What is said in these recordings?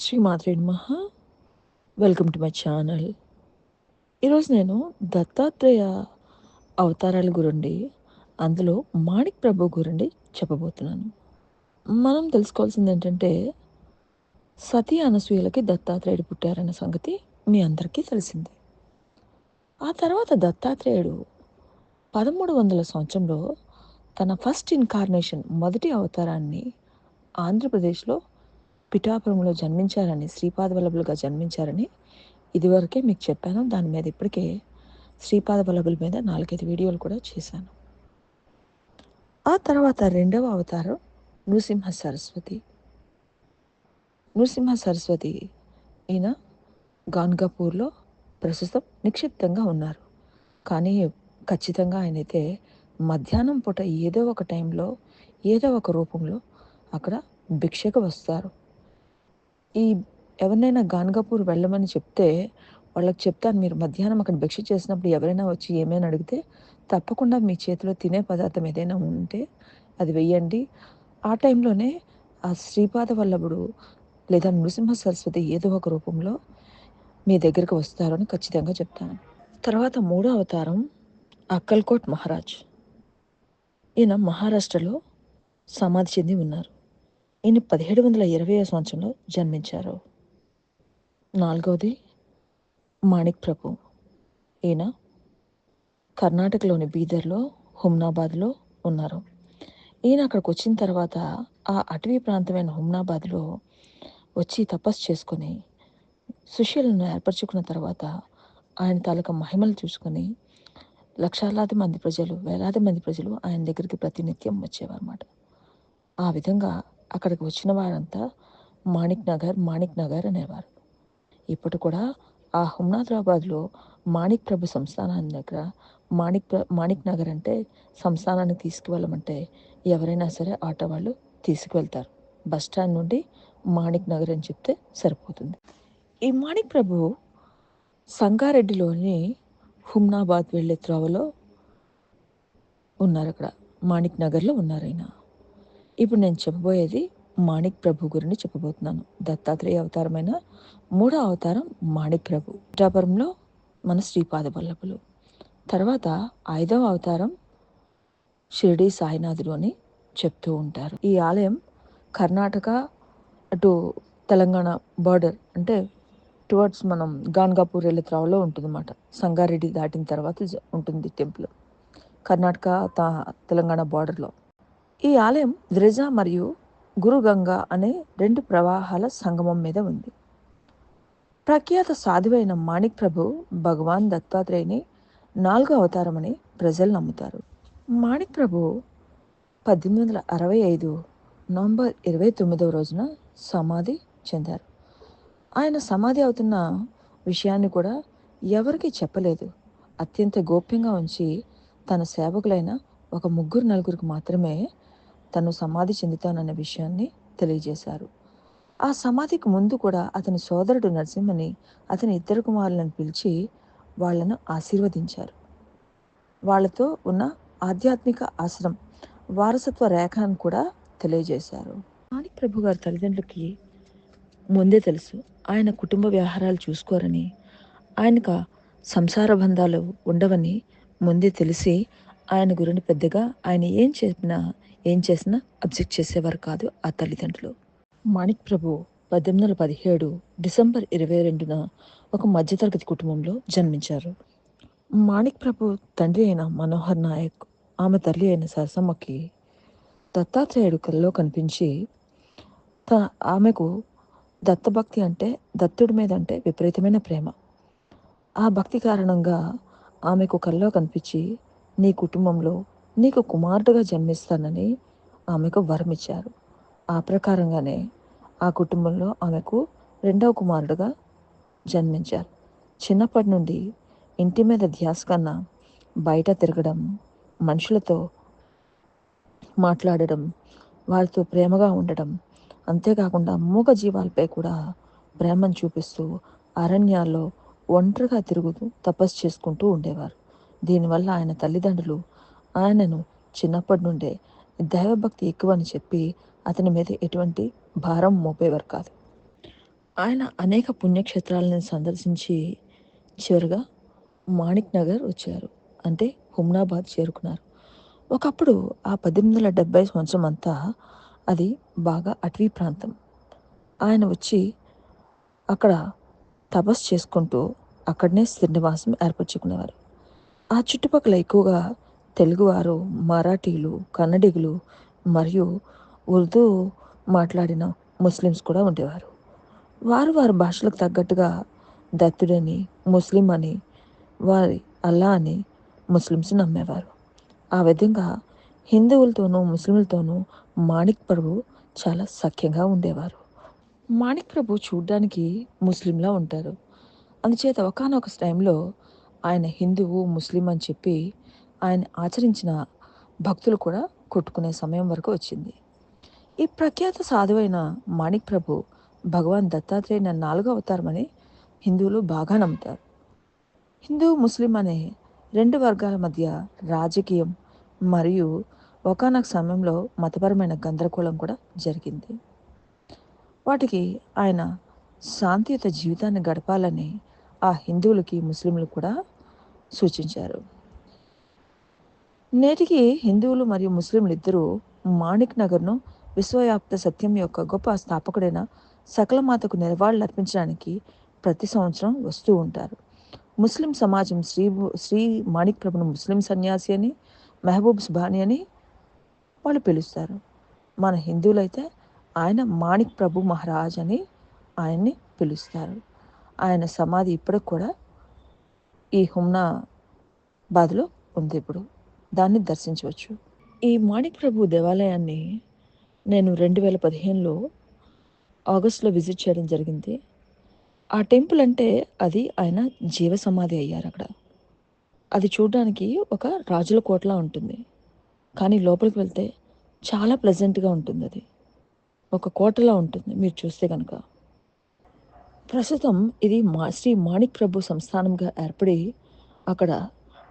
శ్రీ మాత్రే మహా welcome to my channel ఈరోజు నేను దత్తాత్రేయ అవతారాల గురండి అందులో మాణిక్ ప్రభు గురండి చెప్పబోతున్నాను. మనం తెలుసుకోవాల్సింది ఏంటంటే సతీ అనసూయలకి దత్తాత్రేయుడు పుట్టారన్న సంగతి మీ అందరికీ తెలిసిందే. ఆ తర్వాత దత్తాత్రేయుడు పదమూడు వందల సంవత్సరంలో తన ఫస్ట్ ఇన్కార్నేషన్ మొదటి అవతారాన్ని ఆంధ్రప్రదేశ్లో పిఠాపురంలో జన్మించారని శ్రీపాద వల్లభులుగా జన్మించారని ఇదివరకే మీకు చెప్పాను. దాని మీద ఇప్పటికే శ్రీపాద వల్లభుల మీద నాలుగైదు వీడియోలు కూడా చేశాను. ఆ తర్వాత రెండవ అవతారం నృసింహ సరస్వతి. నృసింహ సరస్వతి ఈయన గాన్గాపూర్లో ప్రస్తుతం నిక్షిప్తంగా ఉన్నారు. కానీ ఖచ్చితంగా ఆయనైతే మధ్యాహ్నం పూట ఏదో ఒక టైంలో ఏదో ఒక రూపంలో అక్కడ భిక్షకు వస్తారు. ఈ ఎవరినైనా గాన్గాపూర్ వెళ్ళమని చెప్తే వాళ్ళకి చెప్తాను మీరు మధ్యాహ్నం అక్కడ భిక్ష చేసినప్పుడు ఎవరైనా వచ్చి ఏమైనా అడిగితే తప్పకుండా మీ చేతిలో తినే పదార్థం ఏదైనా ఉంటే అది వెయ్యండి. ఆ టైంలోనే ఆ శ్రీపాద వల్లభుడు లేదా నృసింహ సరస్వతి ఏదో ఒక రూపంలో మీ దగ్గరికి వస్తారని ఖచ్చితంగా చెప్తాను. తర్వాత మూడో అవతారం అక్కల్కోట్ మహారాజ్. ఈయన మహారాష్ట్రలో సమాధి చెంది ఉన్నారు. ఈయన పదిహేడు వందల ఇరవై సంవత్సరంలో జన్మించారు. నాలుగవది మాణిక్ ప్రభు. ఈయన కర్ణాటకలోని బీదర్లో హుమ్నాబాద్లో ఉన్నారు. ఈయన అక్కడికి వచ్చిన తర్వాత ఆ అటవీ ప్రాంతమైన హుమ్నాబాద్లో వచ్చి తపస్సు చేసుకొని సుశీలను ఏర్పరచుకున్న తర్వాత ఆయన తాలూకా మహిమలు చూసుకొని లక్షలాది మంది ప్రజలు వేలాది మంది ప్రజలు ఆయన దగ్గరికి ప్రతినిత్యం వచ్చేవారన్నమాట. ఆ విధంగా అక్కడికి వచ్చిన వారంతా మాణిక్ నగర్ మాణిక్ నగర్ అనేవారు. ఇప్పుడు కూడా ఆ హుమ్నాద్రాబాద్లో మాణిక్ ప్రభు సంస్థానాన్ని దగ్గర మాణిక్ మాణిక్ నగర్ అంటే సంస్థానాన్ని తీసుకువెళ్ళమంటే ఎవరైనా సరే ఆటో వాళ్ళు తీసుకువెళ్తారు. బస్ స్టాండ్ నుండి మాణిక్ నగర్ అని చెప్తే సరిపోతుంది. ఈ మాణిక్ ప్రభు సంగారెడ్డిలోని హుమ్నాబాద్ వెళ్ళే త్రోవలో ఉన్నారు అక్కడ. మాణిక్ నగర్లో ఉన్నారు ఆయన. ఇప్పుడు నేను చెప్పబోయేది మాణిక్ ప్రభు గురించి చెప్పబోతున్నాను. దత్తాత్రేయ అవతారమైన మూడో అవతారం మాణిక్ ప్రభు. పిఠాపురంలో మన శ్రీపాద వల్లభులు తర్వాత ఐదవ అవతారం షిరిడి సాయినాథుడు అని చెప్తూ ఉంటారు. ఈ ఆలయం కర్ణాటక అటు తెలంగాణ బార్డర్ అంటే టువర్డ్స్ మనం గాన్గాపూర్ వెళ్ళే ఉంటుందన్నమాట. సంగారెడ్డి దాటిన తర్వాత ఉంటుంది టెంపుల్. కర్ణాటక తా- తెలంగాణ బార్డర్లో. ఈ ఆలయం ద్రిజ మరియు గురుగంగా అనే రెండు ప్రవాహాల సంగమం మీద ఉంది. ప్రఖ్యాత సాధువైన మాణిక్ ప్రభు భగవాన్ దత్తాత్రేయుని నాలుగో అవతారమని ప్రజలు నమ్ముతారు. మాణిక్ ప్రభు పద్దెనిమిది వందల అరవై ఐదు నవంబర్ ఇరవై తొమ్మిదవ రోజున సమాధి చెందారు. ఆయన సమాధి అవుతున్న విషయాన్ని కూడా ఎవరికీ చెప్పలేదు. అత్యంత గోప్యంగా ఉంచి తన సేవకులైన ఒక ముగ్గురు నలుగురికి మాత్రమే తను సమాధి చెందుతానన్న విషయాన్ని తెలియజేశారు. ఆ సమాధికి ముందు కూడా అతని సోదరుడు నరసింహని అతని ఇద్దరు కుమారులను పిలిచి వాళ్ళను ఆశీర్వదించారు. వాళ్ళతో ఉన్న ఆధ్యాత్మిక ఆశ్రమం వారసత్వ రేఖను కూడా తెలియజేశారు. మాణిక్ ప్రభు గారి తల్లిదండ్రులకి ముందే తెలుసు ఆయన కుటుంబ వ్యవహారాలు చూసుకోరని ఆయనకు సంసార బంధాలు ఉండవని ముందే తెలిసి ఆయన గురిని పెద్దగా ఆయన ఏం చెప్పినా ఏం చేసినా అబ్జెక్ట్ చేసేవారు కాదు ఆ తల్లిదండ్రులు. మాణిక్ ప్రభు పద్దెనిమిది వందల పదిహేడు డిసెంబర్ ఇరవై రెండున ఒక మధ్యతరగతి కుటుంబంలో జన్మించారు. మాణిక్ ప్రభు తండ్రి అయిన మనోహర్ నాయక్ ఆమె తల్లి అయిన సరసమ్మకి దత్తాత్రేయుడు కల్లో కనిపించి త ఆమెకు దత్తభక్తి అంటే దత్తుడి మీద అంటే విపరీతమైన ప్రేమ. ఆ భక్తి కారణంగా ఆమెకు కల్లో కనిపించి నీ కుటుంబంలో నీకు కుమారుడుగా జన్మిస్తానని ఆమెకు వరం ఇచ్చారు ఆ ప్రకారంగానే ఆ కుటుంబంలో ఆమెకు రెండవ కుమారుడుగా జన్మించారు. చిన్నప్పటి నుండి ఇంటి మీద ధ్యాస కన్నా బయట తిరగడం మనుషులతో మాట్లాడడం వారితో ప్రేమగా ఉండడం అంతేకాకుండా మూగ జీవాలపై కూడా ప్రేమను చూపిస్తూ అరణ్యాల్లో ఒంటరిగా తిరుగుతూ తపస్సు చేసుకుంటూ ఉండేవారు. దీనివల్ల ఆయన తల్లిదండ్రులు ఆయనను చిన్నప్పటి నుండే దైవభక్తి ఎక్కువ అని చెప్పి అతని మీద ఎటువంటి భారం మోపేవారు కాదు. ఆయన అనేక పుణ్యక్షేత్రాలను సందర్శించి చివరిగా మాణిక్ నగర్ వచ్చారు. అంటే హుమ్నాబాద్ చేరుకున్నారు. ఒకప్పుడు ఆ పద్దెనిమిది వందల డెబ్బై సంవత్సరం అంతా అది బాగా అటవీ ప్రాంతం. ఆయన వచ్చి అక్కడ తపస్సు చేసుకుంటూ అక్కడనే శ్రీనివాసం ఏర్పరచుకునేవారు. ఆ చుట్టుపక్కల ఎక్కువగా తెలుగువారు మరాఠీలు కన్నడిగులు మరియు ఉర్దూ మాట్లాడిన ముస్లిమ్స్ కూడా ఉండేవారు. వారు వారి భాషలకు తగ్గట్టుగా దత్తుడని ముస్లిం అని వారి అల్లా అని ముస్లిమ్స్ నమ్మేవారు. ఆ విధంగా హిందువులతోనూ ముస్లింలతోనూ మాణిక్ ప్రభు చాలా సఖ్యంగా ఉండేవారు. మాణిక్ ప్రభు చూడ్డానికి ముస్లింలా ఉంటారు. అందుచేత ఒకనొక టైంలో ఆయన హిందువు ముస్లిం అని చెప్పి ఆయన ఆచరించిన భక్తులు కూడా కొట్టుకునే సమయం వరకు వచ్చింది. ఈ ప్రఖ్యాత సాధువైన మాణిక్ ప్రభు భగవాన్ దత్తాత్రేయ నాలుగో అవతారమని హిందువులు బాగా నమ్ముతారు. హిందూ ముస్లిం అనే రెండు వర్గాల మధ్య రాజకీయం మరియు ఒకనొక సమయంలో మతపరమైన గందరగోళం కూడా జరిగింది. వాటికి ఆయన శాంతియుత జీవితాన్ని గడపాలని ఆ హిందువులకి ముస్లింలు కూడా సూచించారు. నేటికి హిందువులు మరియు ముస్లింలు ఇద్దరూ మాణిక్ నగర్ను విశ్వవ్యాప్త సత్యం యొక్క గొప్ప స్థాపకుడైన సకలమాతకు నిలవాళ్ళు అర్పించడానికి ప్రతి సంవత్సరం వస్తూ ఉంటారు. ముస్లిం సమాజం శ్రీ శ్రీ మాణిక్ ప్రభును ముస్లిం సన్యాసి అని మెహబూబ్ సుబాని అని వాళ్ళు పిలుస్తారు. మన హిందువులైతే ఆయన మాణిక్ ప్రభు మహారాజ్ అని ఆయన్ని పిలుస్తారు. ఆయన సమాధి ఇప్పటికి కూడా ఈ హుమ్నా బాధలో ఉంది ఇప్పుడు. దాన్ని దర్శించవచ్చు. ఈ మాణిక్ ప్రభు దేవాలయాన్ని నేను రెండు వేల పదిహేనులో ఆగస్టులో విజిట్ చేయడం జరిగింది. ఆ టెంపుల్ అంటే అది ఆయన జీవ సమాధి అయ్యారు అక్కడ. అది చూడడానికి ఒక రాజుల కోటలా ఉంటుంది. కానీ లోపలికి వెళ్తే చాలా ప్లెజెంట్గా ఉంటుంది అది. ఒక కోటలా ఉంటుంది మీరు చూస్తే కనుక ప్రస్తుతం ఇది మా శ్రీ మాణిక్ ప్రభు సంస్థానంగా ఏర్పడి అక్కడ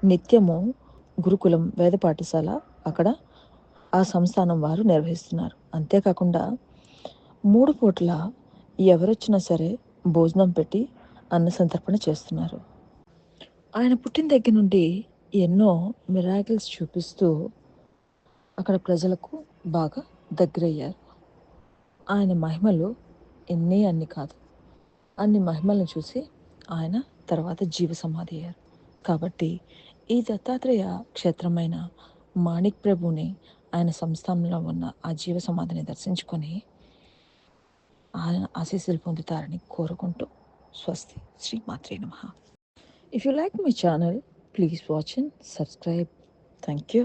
నిత్యము గురుకులం వేద పాఠశాల అక్కడ ఆ సంస్థానం వారు నిర్వహిస్తున్నారు. అంతేకాకుండా మూడు పూట్ల ఎవరొచ్చినా సరే భోజనం పెట్టి అన్న సంతర్పణ చేస్తున్నారు. ఆయన పుట్టిన దగ్గర నుండి ఎన్నో మిరాకిల్స్ చూపిస్తూ అక్కడ ప్రజలకు బాగా దగ్గరయ్యారు. ఆయన మహిమలు ఎన్ని అన్ని కాదు. అన్ని మహిమలను చూసి ఆయన తర్వాత జీవ సమాధి అయ్యారు. కాబట్టి ఈ దత్తాత్రేయ క్షేత్రమైన మాణిక్ ప్రభుని ఆయన సంస్థానంలో ఉన్న ఆ జీవ సమాధిని దర్శించుకొని ఆయన ఆశీస్సులు పొందుతారని కోరుకుంటూ స్వస్తి. శ్రీ మాత్రే నమ. If you like my channel please watch and subscribe thank you